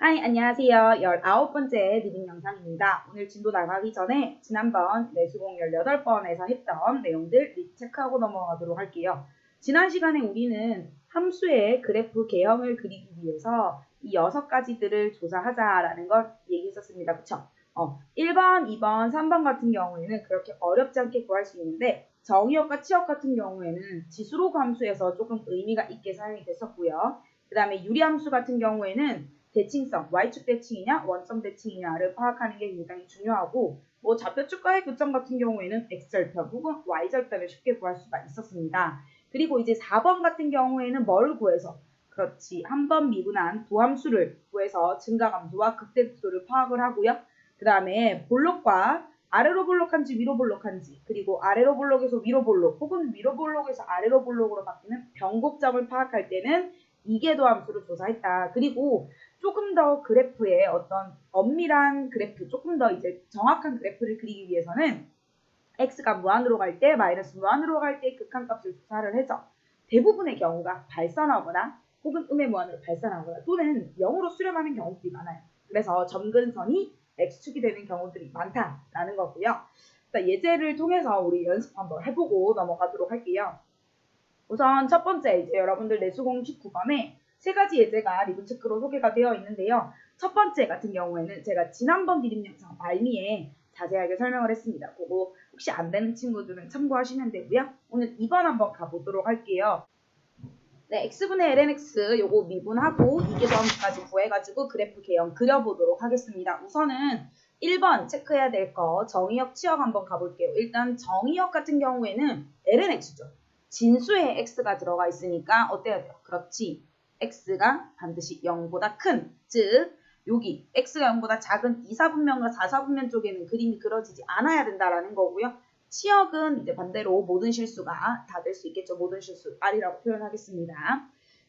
하이, 안녕하세요. 19번째 리딩 영상입니다. 오늘 진도 나가기 전에 지난번 내수공 18번에서 했던 내용들 리체크하고 넘어가도록 할게요. 지난 시간에 우리는 함수의 그래프 개형을 그리기 위해서 이 여섯 가지들을 조사하자라는 걸 얘기했었습니다. 그쵸? 어, 1번, 2번, 3번 같은 경우에는 그렇게 어렵지 않게 구할 수 있는데 정의역과 치역 같은 경우에는 지수로 함수에서 조금 의미가 있게 사용이 됐었고요. 그 다음에 유리함수 같은 경우에는 대칭성, y축 대칭이냐 원점 대칭이냐를 파악하는 게 굉장히 중요하고 뭐 좌표축과의 교점 같은 경우에는 x절편 혹은 y절편을 쉽게 구할 수가 있었습니다. 그리고 이제 4번 같은 경우에는 뭘 구해서 그렇지 한 번 미분한 도함수를 구해서 증가감수와 극대수를 파악을 하고요. 그 다음에 볼록과 아래로 볼록한지 위로 볼록한지 그리고 아래로 볼록에서 위로 볼록 혹은 위로 볼록에서 아래로 볼록으로 바뀌는 변곡점을 파악할 때는 이계도 함수를 조사했다. 그리고 조금 더 그래프의 어떤 엄밀한 그래프, 조금 더 이제 정확한 그래프를 그리기 위해서는 x가 무한으로 갈 때, 마이너스 무한으로 갈 때 극한값을 조사를 해서 대부분의 경우가 발산하거나 혹은 음의 무한으로 발산하거나 또는 0으로 수렴하는 경우들이 많아요. 그래서 점근선이 x축이 되는 경우들이 많다라는 거고요. 예제를 통해서 우리 연습 한번 해보고 넘어가도록 할게요. 우선 첫 번째 이제 여러분들 내수공 19번에 세 가지 예제가 리뷰 체크로 소개가 되어 있는데요. 첫 번째 같은 경우에는 제가 지난번 디딤 영상 말미에 자세하게 설명을 했습니다. 그거 혹시 안 되는 친구들은 참고하시면 되고요. 오늘 2번 한번 가보도록 할게요. 네, x분의 lnx 요거 미분하고 이계도함수까지 구해가지고 그래프 개형 그려보도록 하겠습니다. 우선은 1번 체크해야 될 거 정의역 치역 한번 가볼게요. 일단 정의역 같은 경우에는 lnx죠. 진수에 x가 들어가 있으니까 어때야 돼요? 그렇지. X가 반드시 0보다 큰, 즉 여기 x가 0보다 작은 2, 4분면과 4, 4분면 쪽에는 그림이 그려지지 않아야 된다라는 거고요. 치역은 이제 반대로 모든 실수가 다 될 수 있겠죠. 모든 실수 R이라고 표현하겠습니다.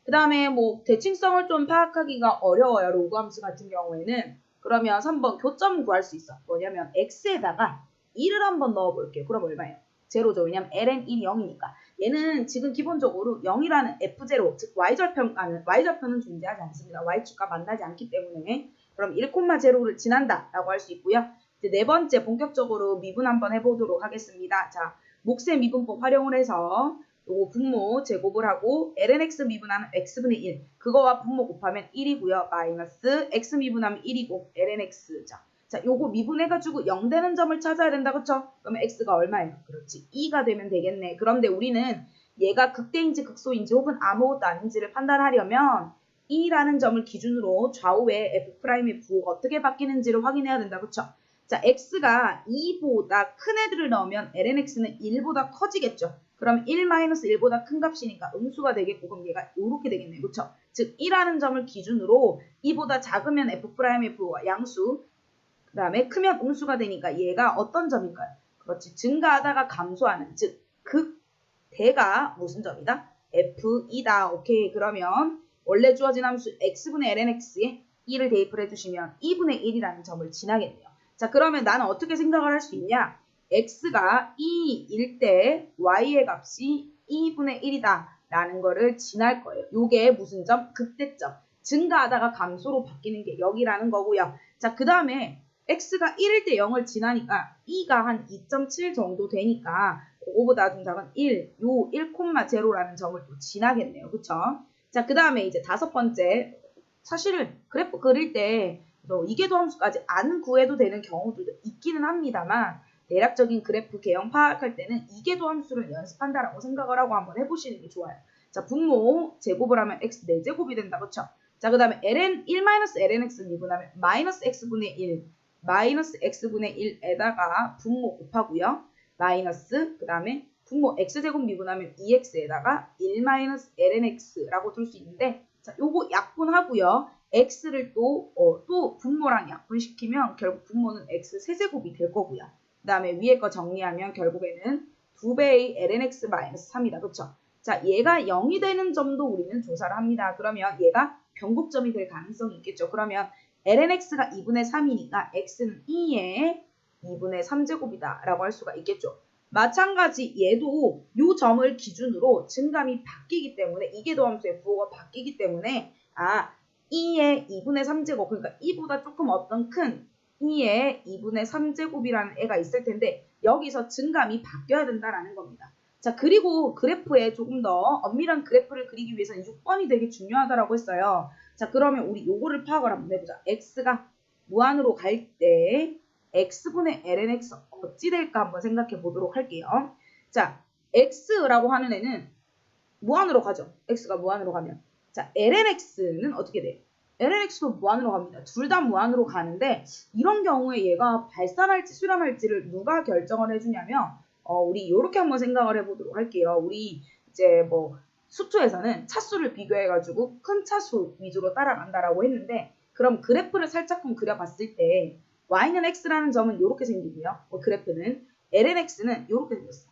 그 다음에 뭐 대칭성을 좀 파악하기가 어려워요. 로그 함수 같은 경우에는. 그러면 3번 교점 구할 수 있어. 뭐냐면 x에다가 1을 한번 넣어볼게요. 그럼 얼마예요? 제로죠. 왜냐면 ln 1이 0이니까. 얘는 지금 기본적으로 0이라는 f0, 즉 y절편과는 y절편은 존재하지 않습니다. y축과 만나지 않기 때문에 그럼 1,0를 지난다 라고 할 수 있고요. 이제 네 번째 본격적으로 미분 한번 해보도록 하겠습니다. 자, 몫의 미분법 활용을 해서 요거 분모 제곱을 하고 lnx 미분하면 x분의 1 그거와 분모 곱하면 1이고요. 마이너스 x 미분하면 1이고 lnx 자, 자 요거 미분해가지고 0 되는 점을 찾아야 된다 그쵸? 그러면 x가 얼마예요? 그렇지 2가 되면 되겠네. 그런데 우리는 얘가 극대인지 극소인지 혹은 아무것도 아닌지를 판단하려면 2라는 점을 기준으로 좌우에 f'의 부호가 어떻게 바뀌는지를 확인해야 된다 그쵸? 자, x가 2보다 큰 애들을 넣으면 lnx는 1보다 커지겠죠. 그럼 1-1보다 큰 값이니까 음수가 되겠고 그럼 얘가 이렇게 되겠네요. 그쵸? 즉 1라는 점을 기준으로 2보다 작으면 f'의 부호가 양수 그 다음에 크면 음수가 되니까 얘가 어떤 점일까요? 그렇지. 증가하다가 감소하는 즉 극대가 무슨 점이다? f2다. 오케이. 그러면 원래 주어진 함수 x분의 lnx에 2를 대입을 해주시면 2분의 1이라는 점을 지나겠네요. 자, 그러면 나는 어떻게 생각을 할 수 있냐? x가 2일 때 y의 값이 2분의 1이다 라는 거를 지날 거예요. 요게 무슨 점? 극대점. 증가하다가 감소로 바뀌는 게 여기라는 거고요. 자, 그 다음에 x가 1일 때 0을 지나니까 2가 한 2.7 정도 되니까 그거보다 좀 작은 1, 요 1,0라는 점을 또 지나겠네요. 그쵸? 자, 그 다음에 이제 다섯 번째. 사실은 그래프 그릴 때 이계도 함수까지 안 구해도 되는 경우들도 있기는 합니다만 대략적인 그래프 개형 파악할 때는 이계도 함수를 연습한다라고 생각을 하고 한번 해보시는 게 좋아요. 자, 분모 제곱을 하면 x 4제곱이 된다. 그쵸? 자, 그 다음에 ln 1-lnx 미분하면 마이너스 x분의 1 마이너스 x분의 1에다가 분모 곱하고요. 마이너스 그 다음에 분모 x제곱 미분하면 2x에다가 1 마이너스 lnx라고 둘 수 있는데 자, 요거 약분하고요. x를 또, 어, 또 분모랑 약분시키면 결국 분모는 x 세제곱이 될 거고요. 그 다음에 위에 거 정리하면 결국에는 2배의 lnx-3이다. 그쵸? 자, 얘가 0이 되는 점도 우리는 조사를 합니다. 그러면 얘가 변곡점이 될 가능성이 있겠죠. 그러면 lnx가 2분의 3이니까 x는 2의 2분의 3제곱이다 라고 할 수가 있겠죠. 마찬가지 얘도 이 점을 기준으로 증감이 바뀌기 때문에 이계도함수의 부호가 바뀌기 때문에 아 2의 2분의 3제곱 그러니까 2보다 조금 어떤 큰 2의 2분의 3제곱이라는 애가 있을 텐데 여기서 증감이 바뀌어야 된다라는 겁니다. 자 그리고 그래프에 조금 더 엄밀한 그래프를 그리기 위해서는 6번이 되게 중요하다라고 했어요. 자 그러면 우리 요거를 파악을 한번 해보자. x가 무한으로 갈 때 x분의 lnx 어찌 될까 한번 생각해 보도록 할게요. 자 x라고 하는 애는 무한으로 가죠. x가 무한으로 가면 자 lnx는 어떻게 돼요? lnx도 무한으로 갑니다. 둘 다 무한으로 가는데 이런 경우에 얘가 발산할지 수렴할지를 누가 결정을 해주냐면 어, 우리 이렇게 한번 생각을 해보도록 할게요. 우리 이제 뭐 수투에서는 차수를 비교해가지고 큰 차수 위주로 따라간다라고 했는데 그럼 그래프를 살짝끔 그려봤을 때 y는 x라는 점은 이렇게 생기고요. 뭐 그래프는 lnx는 이렇게 생겼어.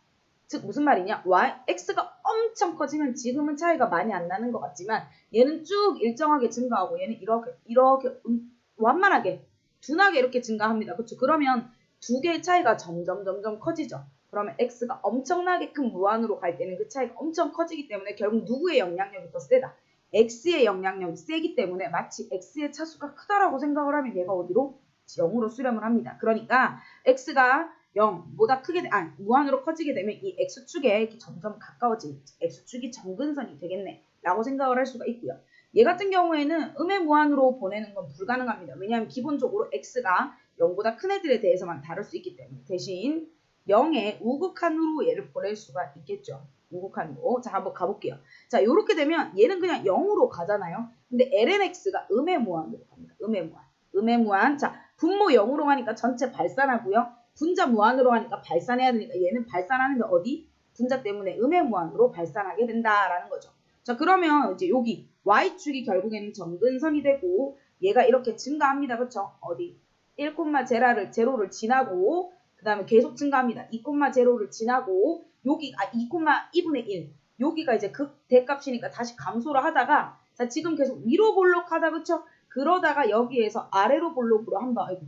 즉 무슨 말이냐? y x가 엄청 커지면 지금은 차이가 많이 안 나는 것 같지만 얘는 쭉 일정하게 증가하고 얘는 이렇게 이렇게 음, 완만하게 둔하게 이렇게 증가합니다. 그렇죠? 그러면 두 개의 차이가 점점 점점 커지죠. 그러면 x가 엄청나게 큰 무한으로 갈 때는 그 차이가 엄청 커지기 때문에 결국 누구의 영향력이 더 세다? x의 영향력이 세기 때문에 마치 x의 차수가 크다라고 생각을 하면 얘가 어디로? 0으로 수렴을 합니다. 그러니까 x가 0보다 크게 되, 아 무한으로 커지게 되면 이 x축에 이렇게 점점 가까워지는 x축이 정근선이 되겠네 라고 생각을 할 수가 있고요. 얘 같은 경우에는 음의 무한으로 보내는 건 불가능합니다. 왜냐하면 기본적으로 x가 0보다 큰 애들에 대해서만 다룰 수 있기 때문에 대신 0의 우극한으로 얘를 보낼 수가 있겠죠. 우극한으로. 자, 한번 가볼게요. 자, 이렇게 되면 얘는 그냥 0으로 가잖아요. 근데 lnx가 음의 무한으로 갑니다. 음의 무한. 음의 무한. 자, 분모 0으로 가니까 전체 발산하고요. 분자 무한으로 하니까 발산해야 되니까 얘는 발산하는데 어디? 분자 때문에 음의 무한으로 발산하게 된다라는 거죠. 자, 그러면 이제 여기 y축이 결국에는 정근선이 되고 얘가 이렇게 증가합니다. 그렇죠? 어디? 1, 제라를 제로를 지나고 그 다음에 계속 증가합니다. 2, 제로를 지나고 여기 아 2, 2분의 1 여기가 이제 극 대값이니까 다시 감소를 하다가 자 지금 계속 위로 볼록하다 그쵸? 그러다가 여기에서 아래로 볼록으로 한번 아이고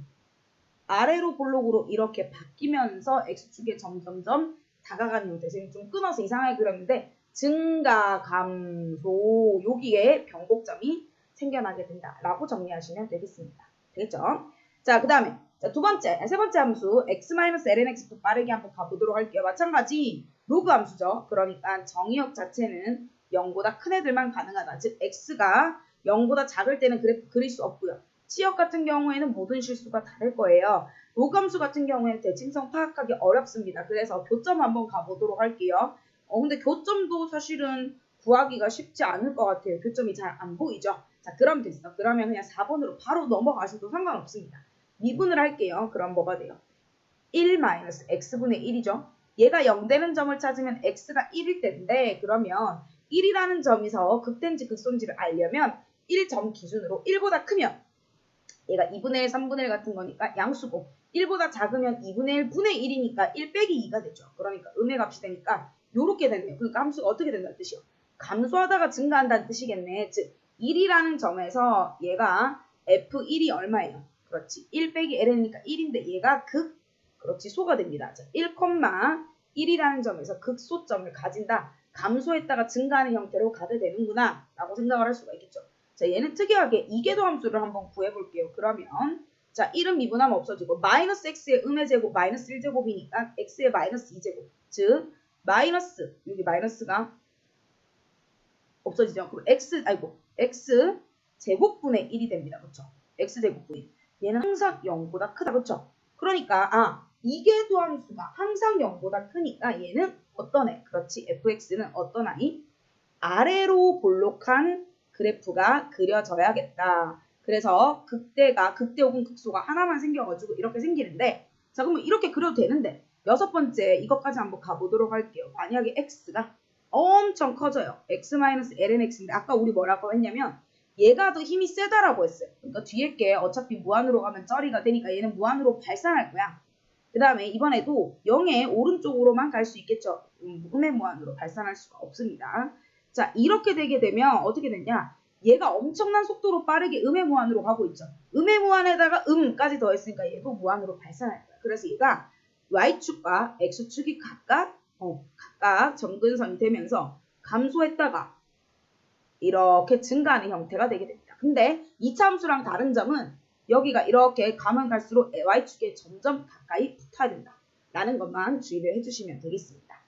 아래로 볼록으로 이렇게 바뀌면서 x축에 점점점 다가가는 형태. 지금 좀 끊어서 이상하게 그렸는데 증가, 감소 여기에 변곡점이 생겨나게 된다라고 정리하시면 되겠습니다. 되겠죠? 자, 그 다음에 두 번째, 세 번째 함수 x-lnx도 빠르게 한번 가보도록 할게요. 마찬가지 로그 함수죠. 그러니까 정의역 자체는 0보다 큰 애들만 가능하다. 즉 x가 0보다 작을 때는 그래프 그릴 수 없고요. 치역 같은 경우에는 모든 실수가 다를 거예요. 로감수 같은 경우에는 대칭성 파악하기 어렵습니다. 그래서 교점 한번 가보도록 할게요. 어, 근데 교점도 사실은 구하기가 쉽지 않을 것 같아요. 교점이 잘 안 보이죠? 자, 그럼 됐어. 그러면 그냥 4번으로 바로 넘어가셔도 상관없습니다. 미분을 할게요. 그럼 뭐가 돼요? 1-x분의 1이죠. 얘가 0 되는 점을 찾으면 x가 1일 텐데 그러면 1이라는 점에서 극된지 극손지를 알려면 1점 기준으로 1보다 크면 얘가 2분의 1, 3분의 1 같은 거니까 양수고 1보다 작으면 2분의 1, 분의 1이니까 1 빼기 2가 되죠. 그러니까 음의 값이 되니까 요렇게 되네요. 그러니까 함수가 어떻게 된다는 뜻이요? 감소하다가 증가한다는 뜻이겠네. 즉 1이라는 점에서 얘가 f1이 얼마예요? 그렇지. 1 빼기 l이니까 1인데 얘가 극 그렇지 소가 됩니다. 자, 1,1이라는 점에서 극소점을 가진다. 감소했다가 증가하는 형태로 가게 되는구나 라고 생각을 할 수가 있겠죠. 자, 얘는 특이하게 이계도 함수를 한번 구해볼게요. 그러면 자, 1은 미분하면 없어지고 마이너스 x의 음의 제곱 마이너스 1제곱이니까 x의 마이너스 2제곱 즉 마이너스 여기 마이너스가 없어지죠. 그럼 x 아이고 x 제곱분의 1이 됩니다. 그렇죠? x 제곱분의 얘는 항상 0보다 크다. 그렇죠? 그러니까 아 이계도 함수가 항상 0보다 크니까 얘는 어떤 애? 그렇지. fx는 어떤 아이? 아래로 볼록한 그래프가 그려져야겠다. 그래서 극대가 극대 혹은 극소가 하나만 생겨가지고 이렇게 생기는데 자 그러면 이렇게 그려도 되는데 여섯 번째 이것까지 한번 가보도록 할게요. 만약에 x가 엄청 커져요. x-lnx인데 아까 우리 뭐라고 했냐면 얘가 더 힘이 세다라고 했어요. 그러니까 뒤에 게 어차피 무한으로 가면 쩌리가 되니까 얘는 무한으로 발산할 거야. 그 다음에 이번에도 0의 오른쪽으로만 갈 수 있겠죠. 음, 음의 무한으로 발산할 수가 없습니다. 자, 이렇게 되게 되면 어떻게 되냐? 얘가 엄청난 속도로 빠르게 음의 무한으로 가고 있죠. 음의 무한에다가 음까지 더했으니까 얘도 무한으로 발산할 거야. 그래서 얘가 y축과 x축이 각각 어, 각각 정근선이 되면서 감소했다가 이렇게 증가하는 형태가 되게 됩니다. 근데 2차 함수랑 다른 점은 여기가 이렇게 가면 갈수록 y축에 점점 가까이 붙어야 된다. 라는 것만 주의를 해주시면 되겠습니다.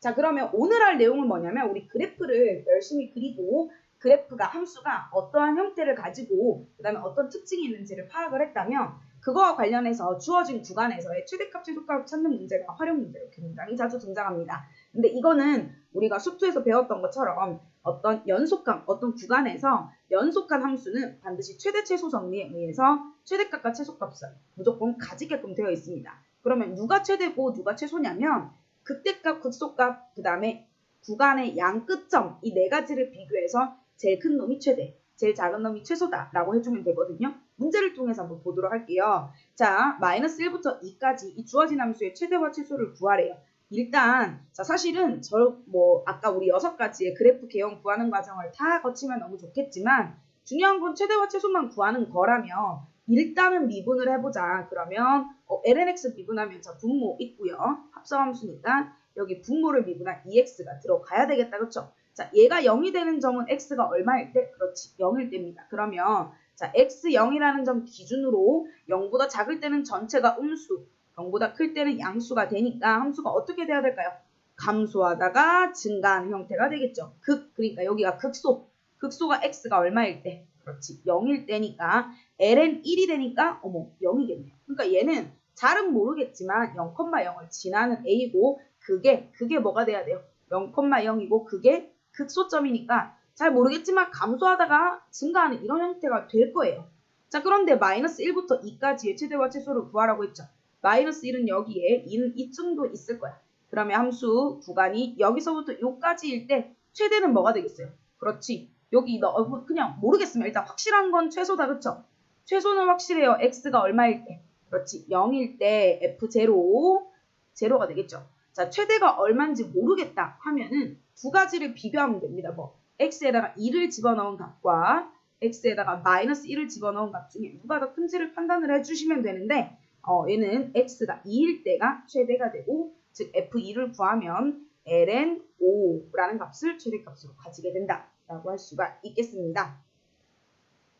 자 그러면 오늘 할 내용은 뭐냐면 우리 그래프를 열심히 그리고 그래프가 함수가 어떠한 형태를 가지고 그 다음에 어떤 특징이 있는지를 파악을 했다면 그거와 관련해서 주어진 구간에서의 최대값, 최소값을 찾는 문제가 활용 문제로 굉장히 자주 등장합니다. 근데 이거는 우리가 수투에서 배웠던 것처럼 어떤 연속함, 어떤 구간에서 연속한 함수는 반드시 최대 최소 정리에 의해서 최대값과 최소값을 무조건 가지게끔 되어 있습니다. 그러면 누가 최대고 누가 최소냐면 극대값, 극소값, 그 다음에 구간의 양 끝점 이 네 가지를 비교해서 제일 큰 놈이 최대, 제일 작은 놈이 최소다 라고 해주면 되거든요. 문제를 통해서 한번 보도록 할게요. 자, 마이너스 1부터 2까지 이 주어진 함수의 최대와 최소를 구하래요. 일단 자 사실은 저 뭐 아까 우리 여섯 가지의 그래프 개형 구하는 과정을 다 거치면 너무 좋겠지만 중요한 건 최대와 최소만 구하는 거라면 일단은 미분을 해보자. 그러면 어, lnx 미분하면 자 분모 있고요. 합성함수니까 여기 분모를 미분한 2x가 들어가야 되겠다. 그렇죠? 자 얘가 0이 되는 점은 x가 얼마일 때? 그렇지 0일 때입니다. 그러면 자 x 0이라는 점 기준으로 0보다 작을 때는 전체가 음수 0보다 클 때는 양수가 되니까 함수가 어떻게 돼야 될까요? 감소하다가 증가하는 형태가 되겠죠. 극, 그러니까 여기가 극소. 극소가 x가 얼마일 때? 그렇지. 0일 때니까 ln 1이 되니까 어머 0이겠네요. 그러니까 얘는 잘은 모르겠지만 0,0을 지나는 a고 그게 그게 뭐가 돼야 돼요? 0,0이고 그게 극소점이니까 잘 모르겠지만 감소하다가 증가하는 이런 형태가 될 거예요. 자 그런데 마이너스 1부터 2까지의 최대와 최소를 구하라고 했죠. 마이너스 1은 여기에 2는 이쯤도 있을 거야. 그러면 함수 구간이 여기서부터 요까지일 때 최대는 뭐가 되겠어요? 그렇지. 여기 너 어, 그냥 모르겠으면 일단 확실한 건 최소다 그쵸? 최소는 확실해요. x가 얼마일 때? 그렇지. 0일 때 f0 제로가 되겠죠. 자 최대가 얼마인지 모르겠다 하면은 두 가지를 비교하면 됩니다. 뭐 x에다가 2를 집어넣은 값과 x에다가 마이너스 1을 집어넣은 값 중에 누가 더 큰지를 판단을 해주시면 되는데 어, 얘는 x가 2일 때가 최대가 되고 즉 f2를 구하면 ln 5라는 값을 최대값으로 가지게 된다라고 할 수가 있겠습니다.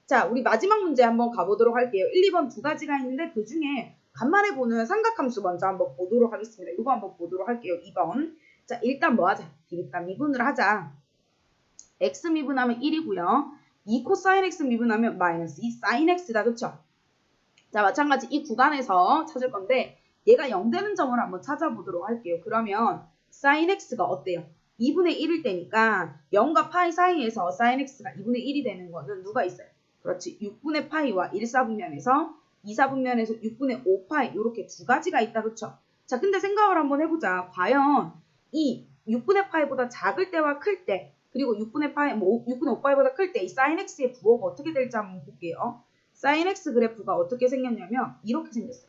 자, 우리 마지막 문제 한번 가보도록 할게요. 1, 2번 두 가지가 있는데 그 중에 간만에 보는 삼각함수 먼저 한번 보도록 하겠습니다. 이거 한번 보도록 할게요. 2번. 자, 일단 뭐 하자? 일단 미분을 하자. x 미분하면 1이고요. 2 코사인 x 미분하면 마이너스 2 사인 x다. 그쵸? 자, 마찬가지 이 구간에서 찾을 건데 얘가 0 되는 점을 한번 찾아보도록 할게요. 그러면 sin x가 어때요? 2분의 1일 때니까 0과 파이 사이에서 sin x가 2분의 1이 되는 거는 누가 있어요? 그렇지. 6분의 파이와 1, 4분면에서 2, 4분면에서 6분의 5파이 이렇게 두 가지가 있다. 그쵸? 자, 근데 생각을 한번 해보자. 과연 이 6분의 파이보다 작을 때와 클 때, 그리고 6분의 파이, 뭐 6분의 5파이보다 클 때 이 sin x의 부호가 어떻게 될지 한번 볼게요. Sin x 그래프가 어떻게 생겼냐면 이렇게 생겼어요.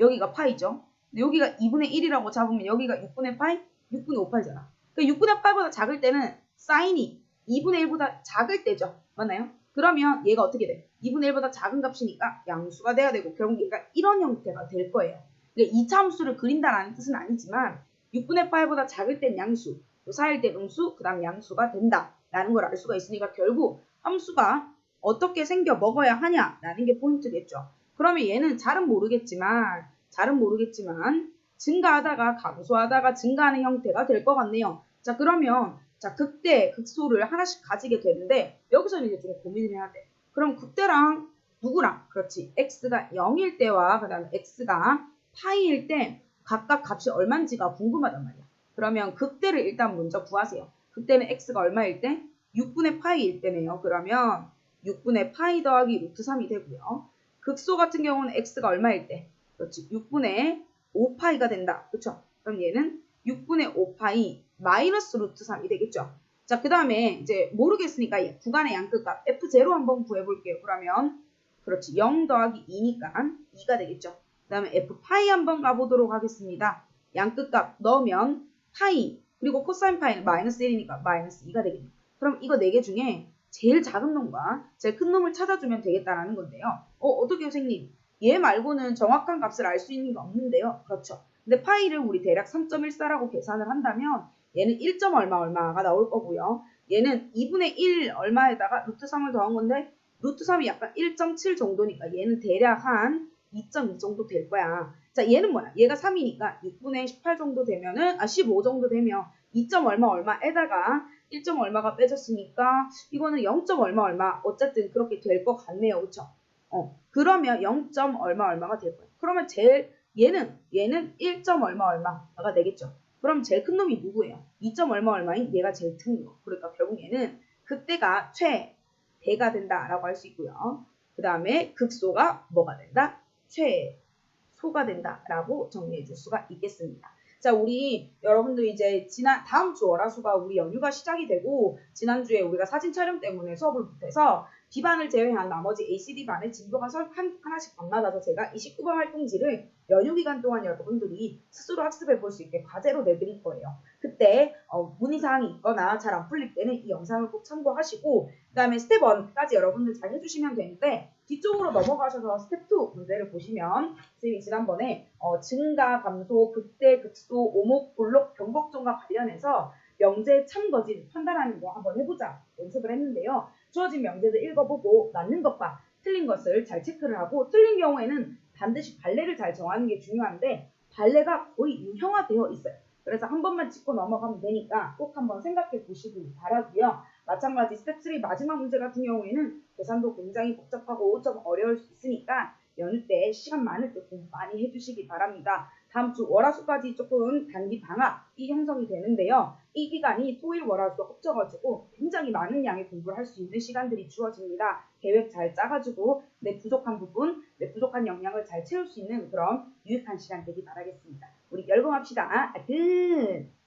여기가 파이죠. 여기가 2분의 1이라고 잡으면 여기가 6분의 파이, 6분의 5파이잖아. 그러니까 6분의 파이보다 작을 때는 사인이 2분의 1보다 작을 때죠. 맞나요? 그러면 얘가 어떻게 돼? 2분의 1보다 작은 값이니까 양수가 돼야 되고 결국 얘가 이런 형태가 될 거예요. 그러니까 2차 함수를 그린다라는 뜻은 아니지만 6분의 파이보다 작을 땐 양수, 4일 때 음수, 그 다음 양수가 된다라는 걸 알 수가 있으니까 결국 함수가 어떻게 생겨 먹어야 하냐라는 게 포인트겠죠. 그러면 얘는 잘은 모르겠지만 잘은 모르겠지만 증가하다가 감소하다가 증가하는 형태가 될 것 같네요. 자 그러면 자 극대 극소를 하나씩 가지게 되는데 여기서는 이제 좀 고민을 해야 돼. 그럼 극대랑 누구랑 그렇지 x가 0일 때와 그 다음에 x가 파이일 때 각각 값이 얼마인지가 궁금하단 말이야. 그러면 극대를 일단 먼저 구하세요. 극대는 x가 얼마일 때? 6분의 파이일 때네요. 그러면 6분의 파이 더하기 루트 3이 되고요. 극소 같은 경우는 x가 얼마일 때? 그렇지. 6분의 5파이가 된다. 그렇죠? 그럼 얘는 6분의 5파이 마이너스 루트 3이 되겠죠. 자, 그 다음에 이제 모르겠으니까 구간의 양끝값 f0 한번 구해볼게요. 그러면 그렇지. 0 더하기 2니까 2가 되겠죠. 그 다음에 f파이 한번 가보도록 하겠습니다. 양끝값 넣으면 파이 그리고 코사인 파이는 마이너스 1이니까 마이너스 2가 되겠네요. 그럼 이거 4개 중에 제일 작은 놈과 제일 큰 놈을 찾아주면 되겠다라는 건데요. 어, 어떻게 선생님? 얘 말고는 정확한 값을 알 수 있는 게 없는데요. 그렇죠. 근데 파이를 우리 대략 3.14라고 계산을 한다면 얘는 1. 얼마 얼마가 나올 거고요. 얘는 2분의 1 얼마에다가 루트 3을 더한 건데 루트 3이 약간 1.7 정도니까 얘는 대략 한 2.2 정도 될 거야. 자, 얘는 뭐야? 얘가 3이니까 6분의 18 정도 되면은 아 15 정도 되면 2. 얼마 얼마에다가 1. 얼마가 빼졌으니까 이거는 0. 얼마 얼마 어쨌든 그렇게 될 것 같네요. 그쵸? 어, 그러면 0. 얼마 얼마가 될 거야. 그러면 제일 얘는 얘는 1. 얼마 얼마가 되겠죠. 그럼 제일 큰 놈이 누구예요? 2. 얼마 얼마인 얘가 제일 큰 거. 그러니까 결국 얘는 그때가 최대가 된다라고 할 수 있고요. 그 다음에 극소가 뭐가 된다? 최소가 된다라고 정리해 줄 수가 있겠습니다. 자, 우리 여러분들 이제 지난 다음 주 월화수가 우리 연휴가 시작이 되고 지난주에 우리가 사진 촬영 때문에 수업을 못해서 B반을 제외한 나머지 ACD 반의 진도가 설- 한, 하나씩 밤마다서 제가 29번 활동지를 연휴 기간 동안 여러분들이 스스로 학습해 볼 수 있게 과제로 내드릴 거예요. 그때 어, 문의사항이 있거나 잘 안 풀릴 때는 이 영상을 꼭 참고하시고 그 다음에 스텝 1까지 여러분들 잘 해주시면 되는데 뒤쪽으로 넘어가셔서 스텝 2 문제를 보시면 선생님이 지난번에 어, 증가, 감소, 극대, 극소, 오목, 볼록, 변곡점과 관련해서 명제 참거진 판단하는 거 한번 해보자 연습을 했는데요. 주어진 명제들 읽어보고 맞는 것과 틀린 것을 잘 체크를 하고 틀린 경우에는 반드시 발레를 잘 정하는 게 중요한데 발레가 거의 유형화되어 있어요. 그래서 한 번만 짚고 넘어가면 되니까 꼭 한번 생각해 보시기 바라고요. 마찬가지 스텝 3 마지막 문제 같은 경우에는 계산도 굉장히 복잡하고 좀 어려울 수 있으니까 연휴 때 시간 많을 때 공부 많이 해주시기 바랍니다. 다음 주 월화수까지 조금 단기 방학이 형성이 되는데요. 이 기간이 토일 월화수 합쳐가지고 굉장히 많은 양의 공부를 할 수 있는 시간들이 주어집니다. 계획 잘 짜가지고 내 부족한 부분, 내 부족한 역량을 잘 채울 수 있는 그런 유익한 시간 되기 바라겠습니다. 우리 열공합시다. 아, 끝!